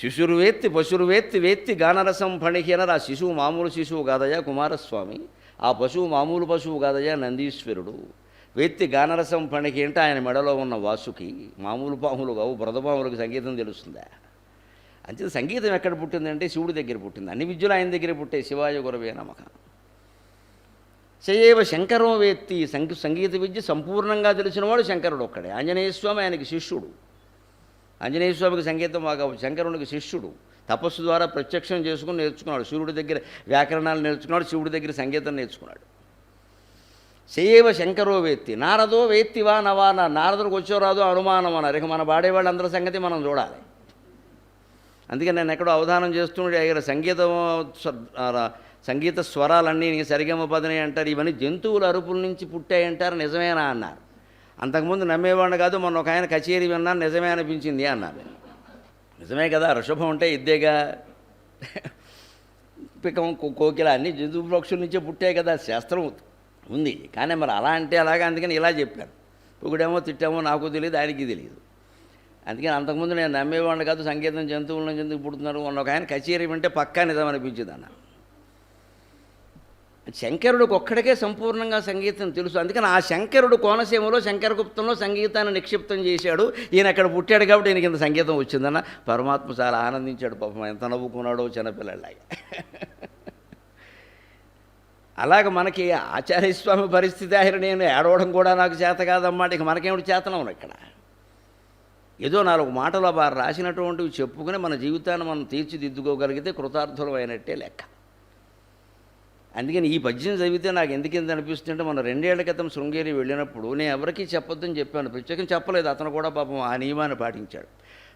శిశురువేత్తి పశురువేత్తి వేత్తి గానరసం ఫణిహీనర ఆ శిశువు మామూలు శిశువు కాదయ్యా కుమారస్వామి. ఆ పశువు మామూలు పశువు కాదయ్యా నందీశ్వరుడు. వేత్తి గానరసం ఫణికి అంటే ఆయన మెడలో ఉన్న వాసుకి మామూలు పాములు కావు బ్రతపాములకు సంగీతం తెలుస్తుందా? అంతే సంగీతం ఎక్కడ పుట్టిందంటే శివుడి దగ్గర పుట్టింది. అన్ని విద్యలు ఆయన దగ్గర పుట్టే శివాయ గురవే నమక సయేవ శంకరం వేత్తి. సంగీత విద్య సంపూర్ణంగా తెలిసినవాడు శంకరుడు ఒక్కడే. ఆంజనేయ స్వామి ఆయనకి శిష్యుడు. ఆంజనేయ స్వామికి సంగీతం బాగా శంకరునికి శిష్యుడు. తపస్సు ద్వారా ప్రత్యక్షం చేసుకుని నేర్చుకున్నాడు. సూర్యుడి దగ్గర వ్యాకరణాలు నేర్చుకున్నాడు శివుడి దగ్గర సంగీతం నేర్చుకున్నాడు. సేవ శంకరో వేత్తి నారదో వేత్తివా నవా నా నారదుడికి వచ్చో రాదో అనుమానం అన్నారు ఇక మన పాడేవాళ్ళందరి సంగతి మనం చూడాలి. అందుకే నేను ఎక్కడో అవధానం చేస్తుండే ఇక్కడ సంగీతం సంగీత స్వరాలన్నీ నీ సరిగమ పదని అంటారు. ఇవన్నీ జంతువుల అరుపుల నుంచి పుట్టాయంటారు. నిజమేనా? అన్నారు. అంతకుముందు నమ్మేవాడిని కాదు మొన్న ఒక ఆయన కచేరీ విన్నాను నిజమే అనిపించింది అన్నారు నిజమే కదా ఋషభం అంటే ఇద్దేగా. పికం కో- కోకిల అన్ని జంతు పక్షుల నుంచే పుట్టాయి కదా శాస్త్రం ఉంది. కానీ మరి అలా అంటే అలాగా అందుకని ఇలా చెప్పారు. పొగిడేమో తిట్టామో నాకు తెలియదు ఆయనకి తెలియదు అందుకని అంతకుముందు నేను నమ్మేవాడిని కాదు సంగీతం జంతువులను జంతువు పుడుతున్నారు? మొన్న ఒక ఆయన కచేరీ వింటే పక్కా నిజం అనిపించింది అన్నారు శంకరుడికి ఒక్కడికే సంపూర్ణంగా సంగీతం తెలుసు. అందుకని ఆ శంకరుడు కోనసీమలో శంకరగుప్తంలో సంగీతాన్ని నిక్షిప్తం చేశాడు. ఈయన అక్కడ పుట్టాడు కాబట్టి ఈయనకి ఇంత సంగీతం వచ్చిందన్న. పరమాత్మ చాలా ఆనందించాడు పాపం. ఎంత నవ్వుకున్నాడో చిన్నపిల్లలాగా అలాగ మనకి ఆచార్యస్వామి పరిస్థితి ఆయన నేను ఏడవడం కూడా నాకు చేత కాదన్నమాట. ఇక మనకేమిటి చేతనం ఇక్కడ? ఏదో నాలుగు మాటలు వారు రాసినటువంటివి చెప్పుకుని మన జీవితాన్ని మనం తీర్చిదిద్దుకోగలిగితే కృతార్థులం అయినట్టే లెక్క. అందుకని ఈ పద్యం చదివితే నాకు ఎందుకింత అనిపిస్తుంటే మనం రెండేళ్ళ క్రితం శృంగేరి వెళ్ళినప్పుడు నేను ఎవరికీ చెప్పొద్దని చెప్పాను. ప్రత్యేకం చెప్పలేదు. అతను కూడా పాపం ఆ నియమాన్ని పాటించాడు.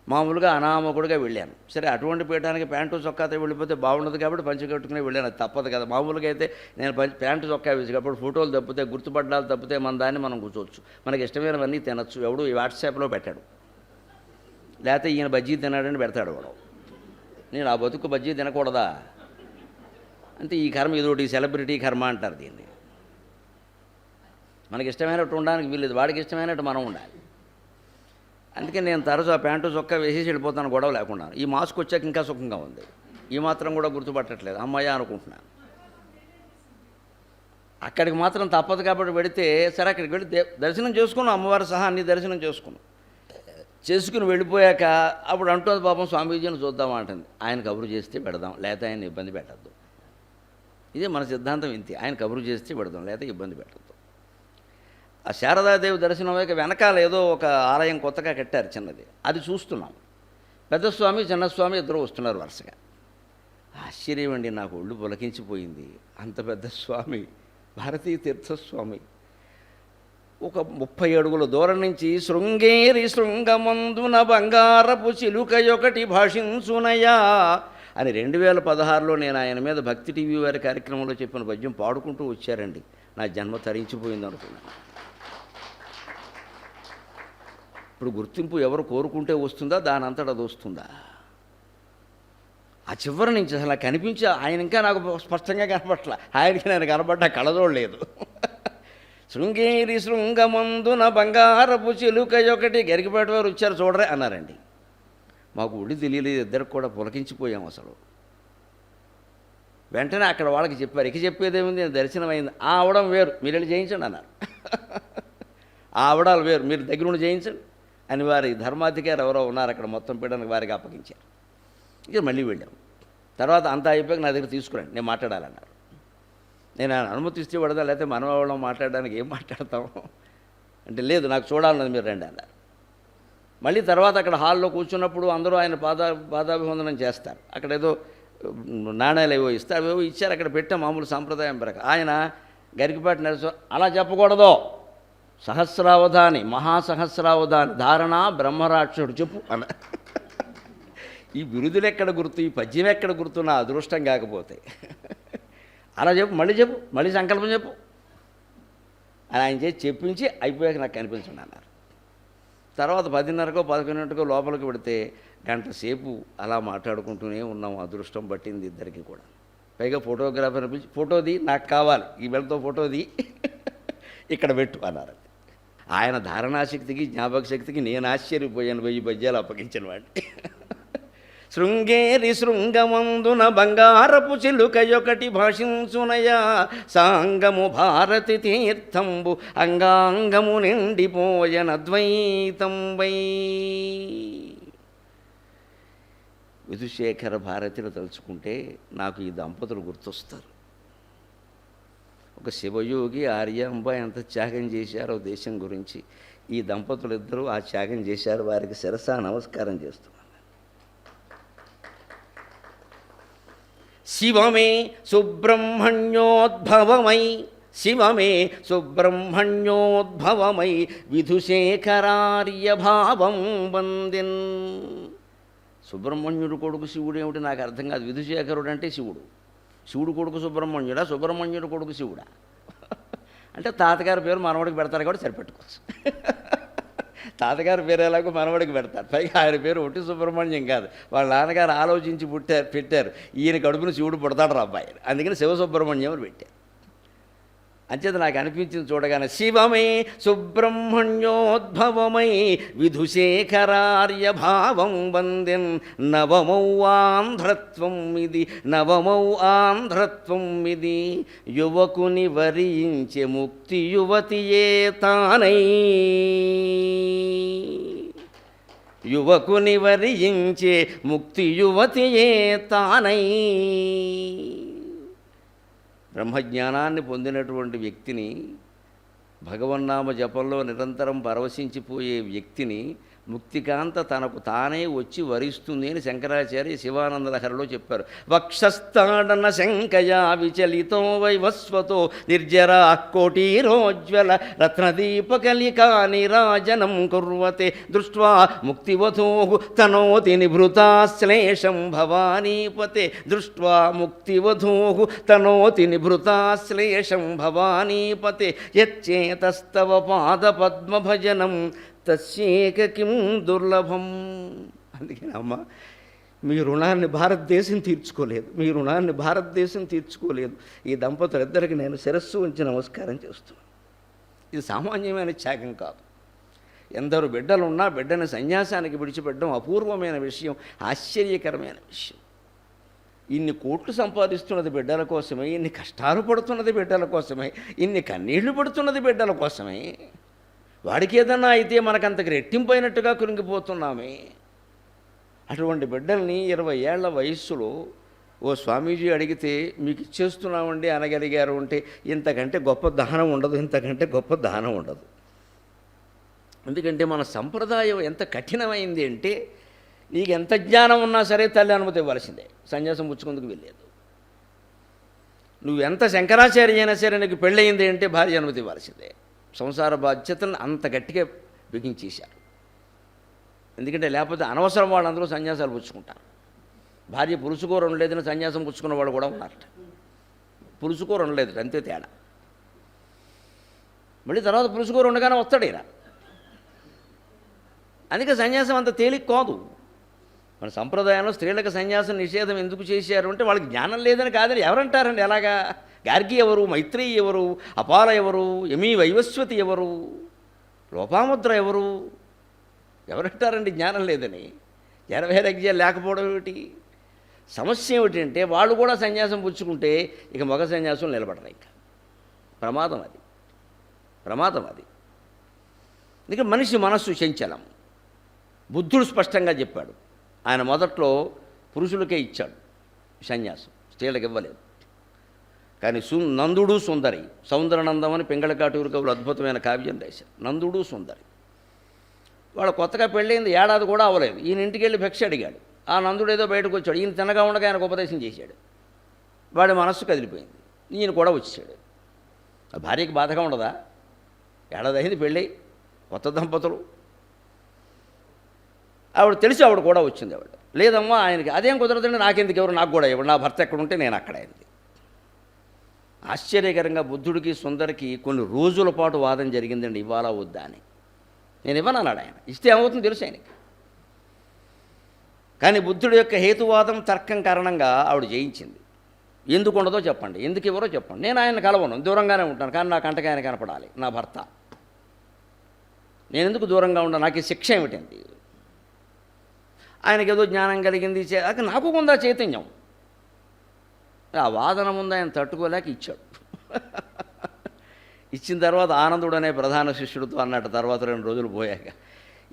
మామూలుగా అనామకుడిగా వెళ్ళాను. సరే అటువంటి పీఠానికి ప్యాంటు చొక్కాతో వెళ్ళిపోతే బాగుండదు కాబట్టి పంచి కట్టుకుని వెళ్ళాను. తప్పదు కదా. మామూలుగా అయితే నేను ప్యాంటు చొక్కా వేసి కాబట్టి ఫోటోలు తప్పితే గుర్తుపడ్డాలు తప్పితే మన దాన్ని మనం కూర్చోవచ్చు. మనకి ఇష్టమైనవన్నీ తినచ్చు. ఎవడు ఈ వాట్సాప్లో పెట్టాడు. లేకపోతే ఈయన బజ్జీ తినాడని పెడతాడు వాడు. నేను ఆ బతుకు బజ్జీ తినకూడదా? అంటే ఈ కర్మ ఇదోటి సెలబ్రిటీ కర్మ అంటారు దీన్ని. మనకి ఇష్టమైనట్టు ఉండడానికి వీల్లేదు వాడికి ఇష్టమైనట్టు మనం ఉండాలి. అందుకే నేను తరచు ఆ ప్యాంటు చొక్కా వేసేసి వెళ్ళిపోతాను గొడవ లేకుండా. ఈ మాస్క్ వచ్చాక ఇంకా సుఖంగా ఉంది. ఈ మాత్రం కూడా గుర్తుపట్టట్లేదు. అమ్మాయి అనుకుంటున్నాను. అక్కడికి మాత్రం తప్పదు కాబట్టి పెడితే సరే అక్కడికి వెళ్ళి దర్శనం చేసుకున్నాం అమ్మవారి సహా అన్ని దర్శనం చేసుకున్నాం. చేసుకుని వెళ్ళిపోయాక అప్పుడు అంటుంది పాపం స్వామీజీని చూద్దాం అంటుంది. ఆయన కబురు చేస్తే పెడదాం లేకపోతే ఆయన ఇబ్బంది పెట్టద్దు. ఇదే మన సిద్ధాంతం ఇంతే. ఆయన కబురు చేస్తే పెడదాం లేకపోతే ఇబ్బంది పెట్టద్దు. ఆ శారదాదేవి దర్శనం అయ్యాక వెనకాల ఏదో ఒక ఆలయం కొత్తగా కట్టారు చిన్నది. అది చూస్తున్నాం. పెద్ద స్వామి చిన్న స్వామి ఇద్దరు వస్తున్నారు వరుసగా. ఆశ్చర్యం అండి నాకు ఒళ్ళు పులకించిపోయింది. అంత పెద్ద స్వామి భారతీయ తీర్థస్వామి. ఒక ముప్పై అడుగుల దూరం నుంచి శృంగేరి శృంగమందున బంగారపు చిలుకయొకటి భాషించునయా అని రెండు వేల పదహారులో నేను ఆయన మీద భక్తి టీవీ వారి కార్యక్రమంలో చెప్పిన పద్యం పాడుకుంటూ వచ్చారండి. నా జన్మ తరించిపోయింది అనుకున్నాను ఇప్పుడు గుర్తింపు ఎవరు కోరుకుంటే వస్తుందా? దాని అంతటా అది వస్తుందా? ఆ చివరి నుంచి అసలు కనిపించే ఆయన ఇంకా నాకు స్పష్టంగా కనపట్ల ఆయనకి నేను కనపడ్డా కళదోడలేదు శృంగేరి శృంగమందున బంగారపు చిలుక ఒకటి గరికిపేట వారు వచ్చారు చూడరే అన్నారండి. మాకు ఒడి తెలియలేదు ఇద్దరికి కూడా పులకించిపోయాం అసలు. వెంటనే అక్కడ వాళ్ళకి చెప్పారు ఇక చెప్పేదేముంది? దర్శనం అయింది ఆ అవడం వేరు మీరు వెళ్ళి చేయించండి అన్నారు. ఆ అవడాలు వేరు మీరు దగ్గర ఉండి చేయించండి అని వారి ధర్మాధికారి ఎవరో ఉన్నారు అక్కడ మొత్తం పీడనకు వారికి అప్పగించారు. ఇక మళ్ళీ వెళ్ళాం. తర్వాత అంతా అయిపోయాక నా దగ్గర తీసుకురండి నేను మాట్లాడాలన్నారు. నేను ఆయన అనుమతిస్తే పడదా లేకపోతే మనం వాళ్ళం మాట్లాడడానికి ఏం మాట్లాడతాం? అంటే లేదు నాకు చూడాలన్నది మీరు రండి అన్నారు. మళ్ళీ తర్వాత అక్కడ హాల్లో కూర్చున్నప్పుడు అందరూ ఆయన పాద పాదాభివందనం చేస్తారు. అక్కడ ఏదో నాణ్యాలు ఏవో ఇస్తే అవేవో ఇచ్చారు. అక్కడ పెట్టాం మామూలు సాంప్రదాయం ప్రకారం. ఆయన గరికపాటి నరసింహ అలా చెప్పకూడదు. సహస్రావధాని మహాసహస్రావధాని ధారణ బ్రహ్మరాక్షుడు చెప్పు. అన్న ఈ బిరుదులు ఎక్కడ గుర్తు ఈ పద్యం ఎక్కడ గుర్తు నా అదృష్టం కాకపోతే. అలా చెప్పు మళ్ళీ చెప్పు మళ్ళీ సంకల్పం చెప్పు. అని ఆయన చేసి చెప్పించి అయిపోయాక నాకు కనిపించండి అన్నారు. తర్వాత పదిన్నరకో పదకొండింటికో లోపలికి పెడితే గంట సేపు అలా మాట్లాడుకుంటూనే ఉన్నాం అదృష్టం పట్టింది ఇద్దరికి కూడా. పైగా ఫోటోగ్రాఫర్ పిలిచి ఫోటోది నాకు కావాలి ఈ వెళ్తో ఫోటోది ఇక్కడ పెట్టు అన్నారు. ఆయన ధారణాశక్తికి జ్ఞాపక శక్తికి నేను ఆశ్చర్యపోయాను వెయ్యి పద్యాలు అప్పగించిన వాడిని. శృంగేరి శృంగమందున బంగారపు చిలుకయొకటి భాషించునయా. సాంగము భారతి తీర్థంబు అంగాంగము నిండిపోయనద్వైతంబై విధుశేఖర భారతిని తలుచుకుంటే నాకు ఈ దంపతులు గుర్తొస్తారు. ఒక శివయోగి ఆర్యాంబ ఎంత త్యాగం చేశారో దేశం గురించి. ఈ దంపతులు ఇద్దరూ ఆ త్యాగం చేశారు వారికి శిరసా నమస్కారం చేస్తున్నారు. శివమే సుబ్రహ్మణ్యోద్భవమై శివమే సుబ్రహ్మణ్యోద్భవమై విధుశేఖరార్యభావం వందిన్. సుబ్రహ్మణ్యుడు కొడుకు శివుడు ఏమిటి? నాకు అర్థం కాదు. విధుశేఖరుడు అంటే శివుడు. శివుడు కొడుకు సుబ్రహ్మణ్యుడా? సుబ్రహ్మణ్యుడు కొడుకు శివుడా? అంటే తాతగారి పేరు మనవడికి పెడతారు కాబట్టి సరిపెట్టుకోవచ్చు. తాతగారి పేరు ఎలాగో మనవడికి పెడతారు. పైగా ఆయన పేరు ఒట్టి సుబ్రహ్మణ్యం కాదు. వాళ్ళ నాన్నగారు ఆలోచించి పుట్టారు పెట్టారు. ఈయన కడుపును శివుడు పుడతాడు రా అబ్బాయి అందుకని శివసుబ్రహ్మణ్యం అని పెట్టారు. అంచేత నాకు అనిపించింది చూడగానే శివమే సుబ్రహ్మణ్యోద్భవమై విధుశేఖరార్యభావం వందెన్ నవమౌ ఆంధ్రత్వం ఇది నవమౌ ఆంధ్రత్వం ఇది. యువకుని వరించే ముక్తి యువతియే తానై. యువకుని వరించే ముక్తి యువతియే తానై. బ్రహ్మజ్ఞానాన్ని పొందినటువంటి వ్యక్తిని భగవన్నామ జపంలో నిరంతరం పరవశించిపోయే వ్యక్తిని ముక్తికాంత తనకు తానే వచ్చి వరిస్తుంది అని శంకరాచార్య శివానందలహరిలో చెప్పారు. వక్షస్థాడన శంకయా విచలితో వైవస్వతో నిర్జరా కోటీరోజ్వల రత్నదీపకలికాని రాజనం కుర్వతే దృష్ట్వా ముక్తివతో తనోతి నిభృతాశ్లేషం భవానీపతే దృష్ట్వా ముక్తివధో తనోతి నిభృతాశ్లేషం భవానీపతే యచ్చేతస్తవ పాదపద్మభజనం తస్యేక కిం దుర్లభం. అందుకేనమ్మా మీ రుణాన్ని భారతదేశం తీర్చుకోలేదు. మీ రుణాన్ని భారతదేశం తీర్చుకోలేదు. ఈ దంపతులిద్దరికి నేను శిరస్సు ఉంచి నమస్కారం చేస్తున్నాను. ఇది సామాన్యమైన త్యాగం కాదు. ఎందరు బిడ్డలున్నా బిడ్డని సన్యాసానికి విడిచిపెట్టడం అపూర్వమైన విషయం ఆశ్చర్యకరమైన విషయం. ఇన్ని కోట్లు సంపాదిస్తున్నది బిడ్డల కోసమే ఇన్ని కష్టాలు పడుతున్నది బిడ్డల కోసమే ఇన్ని కన్నీళ్ళు పడుతున్నది బిడ్డల కోసమే. వాడికి ఏదన్నా అయితే మనకంతకు రెట్టింపైనట్టుగా కురింగిపోతున్నామే అటువంటి బిడ్డల్ని ఇరవై ఏళ్ళ వయస్సులో ఓ స్వామీజీ అడిగితే మీకు ఇచ్చేస్తున్నామండి అనగలిగారు అంటే ఇంతకంటే గొప్ప దానం ఉండదు ఇంతకంటే గొప్ప దానం ఉండదు. ఎందుకంటే మన సంప్రదాయం ఎంత కఠినమైంది అంటే నీకు ఎంత జ్ఞానం ఉన్నా సరే తల్లి అనుమతి ఇవ్వాల్సిందే. సన్యాసం పుచ్చుకుందుకు వెళ్ళలేదు నువ్వు ఎంత శంకరాచార్య అయినా సరే నీకు పెళ్ళయింది అంటే భార్య అనుమతి ఇవ్వాల్సిందే. సంసార బాధ్యతలను అంత గట్టిగా బిగించేశారు ఎందుకంటే లేకపోతే అనవసరం వాళ్ళందరూ సన్యాసాలు పుచ్చుకుంటారు. భార్య పులుసుకోరు లేదని సన్యాసం పుచ్చుకున్న వాళ్ళు కూడా ఉన్నారట. పులుసుకోరు లేదు అంతే తేడా. మళ్ళీ తర్వాత పులుసుకోరు ఉండగానే వస్తాడు ఈయన. అందుకే సన్యాసం అంత తేలిక కాదు. మన సంప్రదాయంలో స్త్రీలకు సన్యాసం నిషేధం ఎందుకు చేశారు అంటే వాళ్ళకి జ్ఞానం లేదని కాదని ఎవరంటారండి? ఎలాగా? గార్గి ఎవరు మైత్రి ఎవరు అపాల ఎవరు యమీ వైవస్వతి ఎవరు లోపాముద్ర ఎవరు ఎవరంటారండి జ్ఞానం లేదని? జనవైరాగ్యం లేకపోవడం ఏమిటి? సమస్య ఏమిటంటే వాళ్ళు కూడా సన్యాసం పుచ్చుకుంటే ఇక మగ సన్యాసం నిలబడరు ఇక. ప్రమాదం అది. ప్రమాదం అది. ఇక మనిషి మనస్సు చంచలం. బుద్ధుడు స్పష్టంగా చెప్పాడు. ఆయన మొదట్లో పురుషులకే ఇచ్చాడు సన్యాసం. స్త్రీలకు ఇవ్వలేదు. కానీ సు నందుడు సుందరి. సౌందరనందం అని పింగళకాటూరు కవులు అద్భుతమైన కావ్యం రాశారు. నందుడు సుందరి. వాళ్ళ కొత్తగా పెళ్ళయింది ఏడాది కూడా అవ్వలేదు. ఈయన ఇంటికి వెళ్ళి భిక్ష అడిగాడు. ఆ నందుడు ఏదో బయటకు వచ్చాడు ఈయన తినగా ఉండగా ఆయనకు ఉపదేశం చేశాడు. వాడి మనస్సు కదిలిపోయింది. ఈయన కూడా వచ్చాడు. ఆ భార్యకి బాధగా ఉండదా? ఏడాది అయింది పెళ్ళి. కొత్త దంపతులు. ఆవిడ తెలిసి ఆవిడ కూడా వచ్చింది ఆవిడ. లేదమ్మా ఆయనకి అదేం కుదరదండి? నాకెందుకు ఎవరు? నాకు కూడా ఇవ్వడు. నా భర్త ఎక్కడ ఉంటే నేను అక్కడ అయింది ఆశ్చర్యకరంగా బుద్ధుడికి సుందరికి కొన్ని రోజుల పాటు వాదన జరిగిందండి ఇవ్వాలా వద్దా అని. నేను ఇవ్వనన్నాడు ఆయన. ఇస్తే ఏమవుతుందో తెలుసు ఆయనకి? కానీ బుద్ధుడి యొక్క హేతువాదం తర్కం కారణంగా ఆవిడ జయించింది. ఎందుకు ఉండదో చెప్పండి. ఎందుకు ఇవ్వరో చెప్పండి. నేను ఆయన కలవను. దూరంగానే ఉంటాను కానీ నా కంటకి ఆయన కనపడాలి నా భర్త. నేను ఎందుకు దూరంగా ఉన్నా నాకు ఈ శిక్ష ఏమిటండి? ఆయనకి ఏదో జ్ఞానం కలిగింది చే- నాకు ఉందా చైతన్యం. ఆ వాదన ముందు ఆయన తట్టుకోలేక ఇచ్చాడు. ఇచ్చిన తర్వాత ఆనందుడు అనే ప్రధాన శిష్యుడితో అన్నట్టు తర్వాత రెండు రోజులు పోయాక.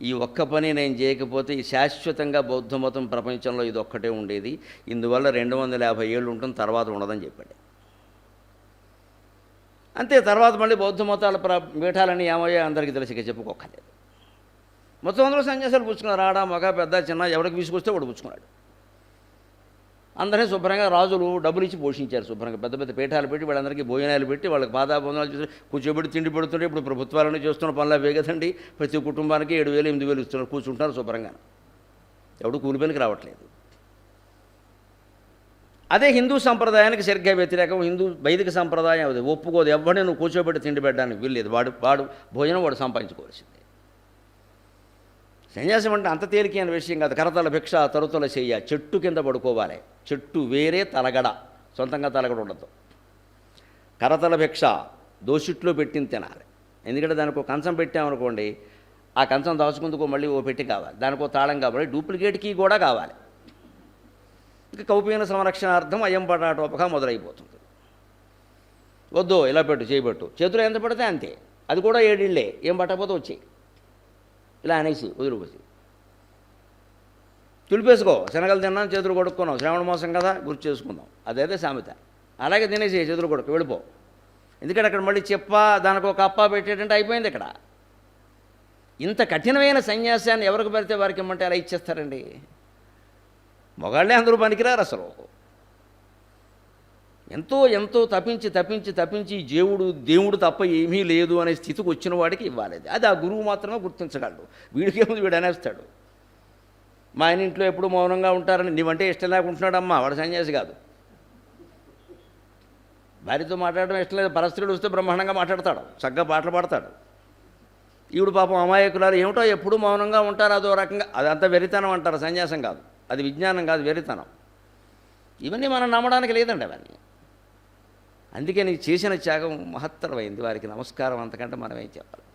ఈ ఒక్క పని నేను చేయకపోతే ఈ శాశ్వతంగా బౌద్ధ మతం ప్రపంచంలో ఇది ఒక్కటే ఉండేది. ఇందువల్ల రెండు వందల యాభై ఏళ్ళు ఉంటుంది తర్వాత ఉండదని చెప్పాడు. అంతే తర్వాత మళ్ళీ బౌద్ధ మతాల ప్ర పీఠాలని ఏమయ్యా అందరికీ తెలిసి చెప్పుకోకలేదు మొత్తం అందరూ సన్యాసాలు పుచ్చుకున్నారు. ఆడ మగ పెద్ద చిన్న ఎవరికి విసుకొస్తే వాడు పుచ్చుకున్నాడు. అందరినీ శుభ్రంగా రాజులు డబ్బులు ఇచ్చి పోషించారు శుభ్రంగా. పెద్ద పెద్ద పీఠాలు పెట్టి వాళ్ళందరికీ భోజనాలు పెట్టి వాళ్ళకి పాదాబంధాలు చేసి కూర్చోబెట్టి తిండి పెడుతుంటే ఇప్పుడు ప్రభుత్వాలను చేస్తున్న పనులు అవే కదండి. ప్రతి కుటుంబానికి ఏడు వేలు ఎనిమిది వేలు ఇస్తున్నారు. కూర్చుంటారు శుభ్రంగా. ఎవడు కూలి పనికి రావట్లేదు. అదే హిందూ సంప్రదాయానికి సరిగ్గా వ్యతిరేకం. హిందూ వైదిక సంప్రదాయం అది. ఒప్పుకోదు. ఎవరిని నువ్వు కూర్చోబెట్టి తిండి పెట్టడానికి వీల్లేదు. వాడు వాడు భోజనం వాడు సంపాదించుకోవాల్సిందే. సన్యాసం అంటే అంత తేలికైన విషయం కాదు. కరతల భిక్ష తరుతల చెయ్య చెట్టు కింద పడుకోవాలి. చెట్టు వేరే తలగడ. సొంతంగా తలగడ ఉండదు. కరతల భిక్ష దోషిట్లో పెట్టింది తినాలి. ఎందుకంటే దానికి ఒక కంచం పెట్టామనుకోండి ఆ కంచం దాచుకుందుకు మళ్ళీ ఓ పెట్టి కావాలి. దానికి ఓ తాళం కావాలి. డూప్లికేట్ కీ కూడా కావాలి. ఇక కౌపీన సంరక్షణార్థం అయ్యం పడాటోపక మొదలైపోతుంది. వద్దు ఇలా పెట్టు చేయబెట్టు. చేతులు ఎంత పడితే అంతే. అది కూడా ఏడిళ్ళే ఏం పట్టకపోతే వచ్చాయి. ఇలా అనేసి వదిలిపోసి తులిపేసుకో. శనగలు తిన్నాం చేతులు కొడుక్కున్నాం శ్రావణ మాసం కదా గుర్తు చేసుకుందాం. అదైతే సామెత. అలాగే తినేసి చేతులు కొడుకు వెళ్ళిపో. ఎందుకంటే అక్కడ మళ్ళీ చెప్ప దానికి ఒక అప్ప పెట్టేటంటే అయిపోయింది ఇక్కడ. ఇంత కఠినమైన సన్యాసాన్ని ఎవరికి పెడితే వారికి ఇమ్మంటే అలా ఇచ్చేస్తారండి? మొగాళ్ళే అందరూ పనికిరారు అసలు. ఎంతో ఎంతో తప్పించి తప్పించి తప్పించి దేవుడు దేవుడు తప్ప ఏమీ లేదు అనే స్థితికి వచ్చిన వాడికి ఇవ్వాలి అది. అది ఆ గురువు మాత్రమే గుర్తించగలడు. వీడికేముంది వీడు అనేస్తాడు. మా ఆయన ఇంట్లో ఎప్పుడు మౌనంగా ఉంటారని నీవంటే ఇష్టం లేకుంటున్నాడమ్మా వాడు సన్యాసి కాదు. భార్యతో మాట్లాడడం ఇష్టం లేదు పరస్త్రుడు వస్తే బ్రహ్మాండంగా మాట్లాడతాడు చక్కగా పాటలు పాడతాడు. ఈవిడు పాపం అమాయకులారు ఏమిటో ఎప్పుడు మౌనంగా ఉంటారు అదో రకంగా. అదంతా వెరితనం అంటారు సన్యాసం కాదు. అది విజ్ఞానం కాదు వెరితనం ఇవన్నీ మనం నమ్మడానికి లేదండి అవన్నీ. అందుకే నీకు చేసిన త్యాగం మహత్తరమైంది. వారికి నమస్కారం అంతకంటే మనం ఏం చెప్పాలి?